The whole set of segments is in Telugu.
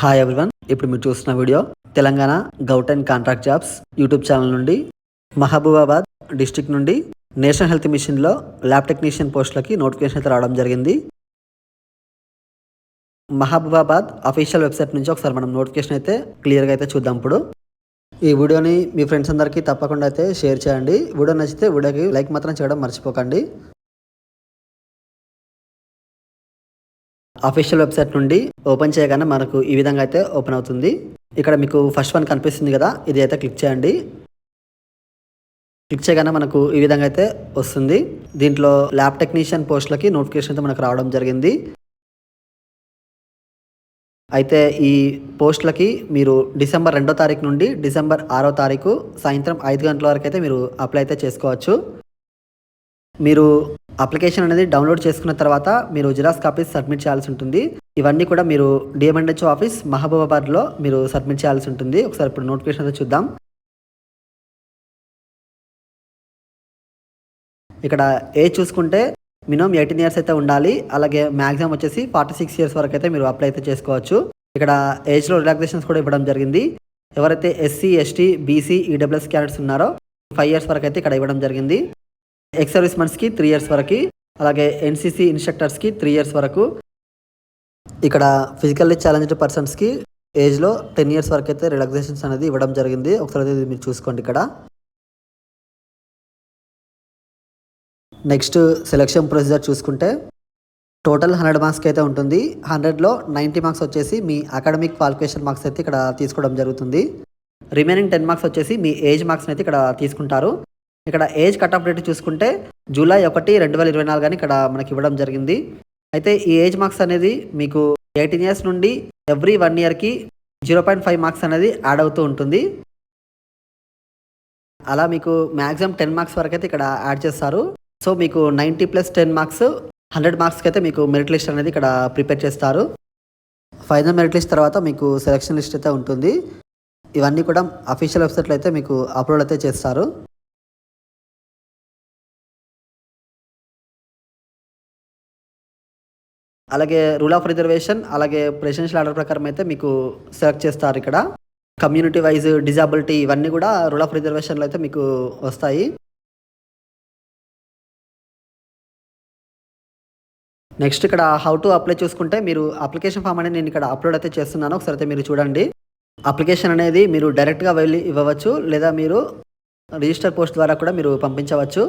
హాయ్ ఎవ్రీవన్ ఇప్పుడు మీరు చూస్తున్న video Telangana govt and contract jobs YouTube channel నుండి మహబూబాబాద్ డిస్టిక్ నుండి నేషనల్ హెల్త్ మిషన్లో ల్యాబ్ టెక్నీషియన్ పోస్టులకి నోటిఫికేషన్ అయితే రావడం జరిగింది. మహబూబాబాద్ అఫీషియల్ వెబ్సైట్ నుంచి ఒకసారి మనం నోటిఫికేషన్ అయితే క్లియర్గా అయితే చూద్దాం ఇప్పుడు. ఈ వీడియోని మీ ఫ్రెండ్స్ అందరికీ తప్పకుండా అయితే షేర్ చేయండి. వీడియో నచ్చితే వీడియోకి లైక్ మాత్రం చేయడం మర్చిపోకండి. అఫీషియల్ వెబ్సైట్ నుండి ఓపెన్ చేయగానే మనకు ఈ విధంగా అయితే ఓపెన్ అవుతుంది. ఇక్కడ మీకు ఫస్ట్ వన్ కనిపిస్తుంది కదా ఇది అయితే క్లిక్ చేయండి. క్లిక్ చేయగానే మనకు ఈ విధంగా అయితే వస్తుంది. దీంట్లో ల్యాబ్ టెక్నీషియన్ పోస్టులకి నోటిఫికేషన్ అయితే మనకు రావడం జరిగింది. అయితే ఈ పోస్టులకి మీరు డిసెంబర్ రెండో తారీఖు నుండి డిసెంబర్ ఆరో తారీఖు సాయంత్రం ఐదు గంటల వరకు అయితే మీరు అప్లై అయితే చేసుకోవచ్చు. మీరు అప్లికేషన్ అనేది డౌన్లోడ్ చేసుకున్న తర్వాత మీరు జిరాక్స్ కాపీస్ సబ్మిట్ చేయాల్సి ఉంటుంది. ఇవన్నీ కూడా మీరు డిఎంఎన్హెచ్ఓ ఆఫీస్ మహబూబాబాద్లో మీరు సబ్మిట్ చేయాల్సి ఉంటుంది. ఒకసారి ఇప్పుడు నోటిఫికేషన్ అయితే చూద్దాం. ఇక్కడ ఏజ్ చూసుకుంటే మినిమం ఎయిటీన్ ఇయర్స్ అయితే ఉండాలి. అలాగే మ్యాక్సిమం వచ్చేసి ఫార్టీ సిక్స్ ఇయర్స్ వరకు అయితే మీరు అప్లై అయితే చేసుకోవచ్చు. ఇక్కడ ఏజ్లో రిలాక్సేషన్స్ కూడా ఇవ్వడం జరిగింది. ఎవరైతే SC ST BC EWS candidates ఉన్నారో ఫైవ్ ఇయర్స్ వరకు అయితే ఇక్కడ ఇవ్వడం జరిగింది. ఎక్స్ సర్వీస్ మెన్స్కి త్రీ ఇయర్స్ వరకు అలాగే ఎన్సీసీ ఇన్స్ట్రక్టర్స్కి త్రీ ఇయర్స్ వరకు. ఇక్కడ ఫిజికల్లీ ఛాలెంజ్డ్ పర్సన్స్కి ఏజ్లో టెన్ ఇయర్స్ వరకు అయితే రిలాక్సేషన్స్ అనేది ఇవ్వడం జరిగింది. ఒకసారి అయితే మీరు చూసుకోండి ఇక్కడ. నెక్స్ట్ సెలక్షన్ ప్రొసీజర్ చూసుకుంటే టోటల్ హండ్రెడ్ మార్క్స్కి అయితే ఉంటుంది. హండ్రెడ్లో నైంటీ మార్క్స్ వచ్చేసి మీ అకాడమిక్ క్వాలిఫికేషన్ మార్క్స్ అయితే ఇక్కడ తీసుకోవడం జరుగుతుంది. రిమైనింగ్ టెన్ మార్క్స్ వచ్చేసి మీ ఏజ్ మార్క్స్ని అయితే ఇక్కడ తీసుకుంటారు. ఇక్కడ ఏజ్ కట్ ఆఫ్ డేట్ చూసుకుంటే జూలై ఒకటి రెండు వేల ఇరవై నాలుగు అని ఇక్కడ మనకి ఇవ్వడం జరిగింది. అయితే ఈ ఏజ్ మార్క్స్ అనేది మీకు ఎయిటీన్ ఇయర్స్ నుండి ఎవ్రీ వన్ ఇయర్కి జీరో పాయింట్ ఫైవ్ మార్క్స్ అనేది యాడ్ అవుతూ ఉంటుంది. అలా మీకు మ్యాక్సిమం టెన్ మార్క్స్ వరకు అయితే ఇక్కడ యాడ్ చేస్తారు. సో మీకు ninety plus ten marks hundred మార్క్స్కి అయితే మీకు మెరిట్ లిస్ట్ అనేది ఇక్కడ ప్రిపేర్ చేస్తారు. ఫైనల్ మెరిట్ లిస్ట్ తర్వాత మీకు సెలక్షన్ లిస్ట్ అయితే ఉంటుంది. ఇవన్నీ కూడా అఫీషియల్ వెబ్సైట్లో అయితే మీకు అప్లోడ్ అయితే చేస్తారు. అలాగే రూల్ ఆఫ్ రిజర్వేషన్ అలాగే ప్రెసిడెన్షియల్ ఆర్డర్ ప్రకారం అయితే మీకు సెలెక్ట్ చేస్తారు ఇక్కడ. కమ్యూనిటీ వైజ్ డిజాబిలిటీ ఇవన్నీ కూడా రూల్ ఆఫ్ రిజర్వేషన్లో అయితే మీకు వస్తాయి. నెక్స్ట్ ఇక్కడ హౌ టు అప్లై చూసుకుంటే మీరు అప్లికేషన్ ఫామ్ అనేది నేను ఇక్కడ అప్లోడ్ అయితే చేస్తున్నాను. ఒకసారి అయితే మీరు చూడండి. అప్లికేషన్ అనేది మీరు డైరెక్ట్గా వెళ్ళి ఇవ్వవచ్చు లేదా మీరు రిజిస్టర్ పోస్ట్ ద్వారా కూడా మీరు పంపించవచ్చు.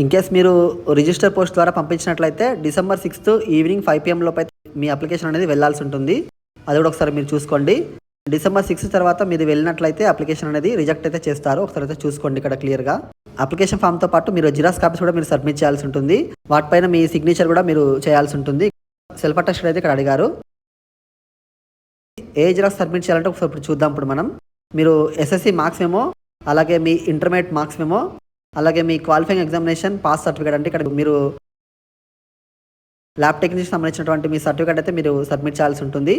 ఇన్ కేస్ మీరు రిజిస్టర్ పోస్ట్ ద్వారా పంపించినట్లయితే December sixth evening five PM లోపు మీ అప్లికేషన్ అనేది వెళ్ళాల్సి ఉంటుంది. అది కూడా ఒకసారి మీరు చూసుకోండి. డిసెంబర్ సిక్స్త్ తర్వాత మీరు వెళ్ళినట్లయితే అప్లికేషన్ అనేది రిజెక్ట్ అయితే చేస్తారు. ఒకసారి అయితే చూసుకోండి ఇక్కడ క్లియర్గా అప్లికేషన్ ఫామ్తో పాటు మీరు జిరాక్స్ కాపీస్ కూడా మీరు సబ్మిట్ చేయాల్సి ఉంటుంది. వాటిపైన మీ సిగ్నేచర్ కూడా మీరు చేయాల్సి ఉంటుంది. సెల్ఫ్ అటెస్టెడ్ అయితే ఇక్కడ అడిగారు. ఏ జిరాక్స్ సబ్మిట్ చేయాలంటే ఒకసారి ఇప్పుడు చూద్దాం ఇప్పుడు మనం. మీరు ఎస్ఎస్సి మార్క్స్ ఏమో అలాగే మీ ఇంటర్మీడియట్ మార్క్స్ ఏమో అలాగే మీ క్వాలిఫైయింగ్ ఎగ్జామినేషన్ పాస్ సర్టిఫికేట్ అంటే ఇక్కడ మీరు ల్యాబ్ టెక్నీషియన్ సంబంధించినటువంటి మీ సర్టిఫికేట్ అయితే మీరు సబ్మిట్ చేయాల్సి ఉంటుంది.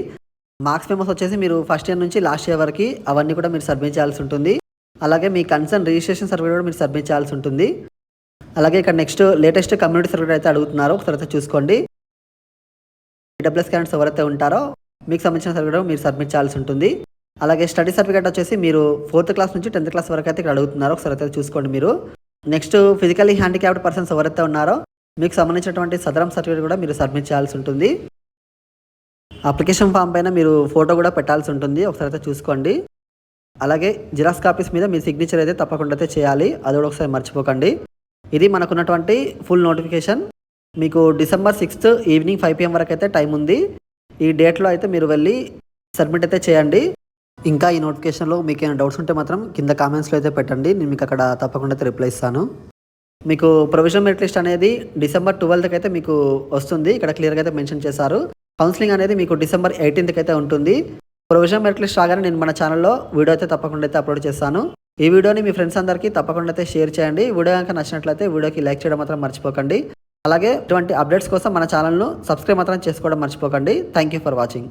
మార్క్స్ మేమోస్ వచ్చేసి మీరు ఫస్ట్ ఇయర్ నుంచి లాస్ట్ ఇయర్ వరకు అవన్నీ కూడా మీరు సబ్మిట్ చేయాల్సి ఉంటుంది. అలాగే మీ కన్సర్న్ రిజిస్ట్రేషన్ సర్టిఫికేట్ కూడా మీరు సబ్మిట్ చేయాల్సి ఉంటుంది. అలాగే ఇక్కడ నెక్స్ట్ లేటెస్ట్ కమ్యూనిటీ సర్టిఫికేట్ అయితే అడుగుతున్నారు. ఒకసారి అయితే చూసుకోండి. డబ్ల్యూఎస్ క్యాండిడేట్స్ ఎవరైతే ఉంటారో మీకు సంబంధించిన సర్టిఫికేట్ మీరు సబ్మిట్ చేయాల్సి ఉంటుంది. అలాగే స్టడీ సర్టిఫికేట్ వచ్చేసి మీరు ఫోర్త్ క్లాస్ నుంచి టెన్త్ క్లాస్ వరకు అయితే ఇక్కడ అడుగుతున్నారు. ఒకసారి అయితే చూసుకోండి మీరు. నెక్స్ట్ ఫిజికల్లీ హ్యాండిక్యాప్డ్ పర్సన్స్ ఎవరైతే ఉన్నారో మీకు సంబంధించినటువంటి సదరం సర్టిఫికేట్ కూడా మీరు సబ్మిట్ చేయాల్సి ఉంటుంది. అప్లికేషన్ ఫామ్ పైన మీరు ఫోటో కూడా పెట్టాల్సి ఉంటుంది. ఒకసారి అయితే చూసుకోండి. అలాగే జిరాక్స్ కాపీస్ మీద మీ సిగ్నేచర్ అయితే తప్పకుండా అయితే చేయాలి. అది కూడా ఒకసారి మర్చిపోకండి. ఇది మనకున్నటువంటి ఫుల్ నోటిఫికేషన్ మీకు December sixth evening five PM వరకు అయితే టైం ఉంది. ఈ డేట్లో అయితే మీరు వెళ్ళి సబ్మిట్ అయితే చేయండి. ఇంకా ఈ నోటిఫికేషన్లో మీకు ఏమైనా డౌట్స్ ఉంటే మాత్రం కింద కామెంట్స్లో అయితే పెట్టండి. నేను మీకు అక్కడ తప్పకుండా అయితే రిప్లై ఇస్తాను. మీకు ప్రొవిజనల్ మెరిట్ లిస్ట్ అనేది డిసెంబర్ ట్వెల్త్కి అయితే మీకు వస్తుంది. ఇక్కడ క్లియర్గా అయితే మెన్షన్ చేశారు. కౌన్సిలింగ్ అనేది మీకు డిసెంబర్ ఎయిటీన్త్కి అయితే ఉంటుంది. ప్రొవిజనల్ మెరిట్ లిస్ట్ రాగానే నేను మన ఛానల్లో వీడియో అయితే తప్పకుండా అయితే అప్లోడ్ చేస్తాను. ఈ వీడియోని మీ ఫ్రెండ్స్ అందరికీ తప్పకుండా అయితే షేర్ చేయండి. వీడియో కనుక నచ్చినట్లయితే వీడియోకి లైక్ చేయడం మాత్రం మర్చిపోకండి. అలాగే ఇటువంటి అప్డేట్స్ కోసం మన ఛానల్ను సబ్స్క్రైబ్ మాత్రం చేసుకోవడం మర్చిపోకండి. Thank you for watching.